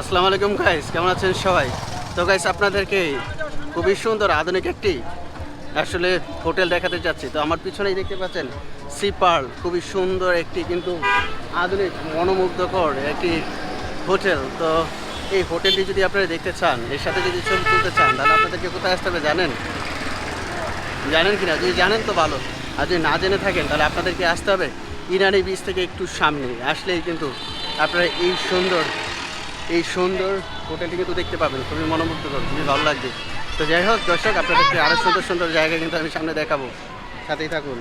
আসসালামু আলাইকুম গাইস কেমন আছেন সবাই? তো গাইস আপনাদেরকে খুবই সুন্দর আধুনিক একটি, আসলে হোটেল দেখাতে যাচ্ছি। তো আমার পিছনেই দেখতে পাচ্ছেন সি পার্ল খুবই সুন্দর একটি কিন্তু আধুনিক, মনোমুগ্ধকর একটি হোটেল। তো এই হোটেলটি যদি আপনারা দেখতে চান, এর সাথে যদি ছবি তুলতে চান, তাহলে আপনাদেরকে কোথায় আসতে হবে জানেন? জানেন কি না যদি জানেন তো ভালো। আর যদি না জেনে থাকেন, তাহলে আপনাদেরকে আসতে হবে ইরানি বীজ থেকে একটু সামনে। আসলেই কিন্তু আপনারা এই সুন্দর এই সুন্দর হোটেলটি কিন্তু দেখতে পাবেন, খুবই মনোমুগ্ধকর, খুবই ভালো লাগবে তো যাই হোক, দর্শক, আপনাদেরকে আরও সুন্দর সুন্দর জায়গা কিন্তু আমি সামনে দেখাবো। সাথেই থাকুন।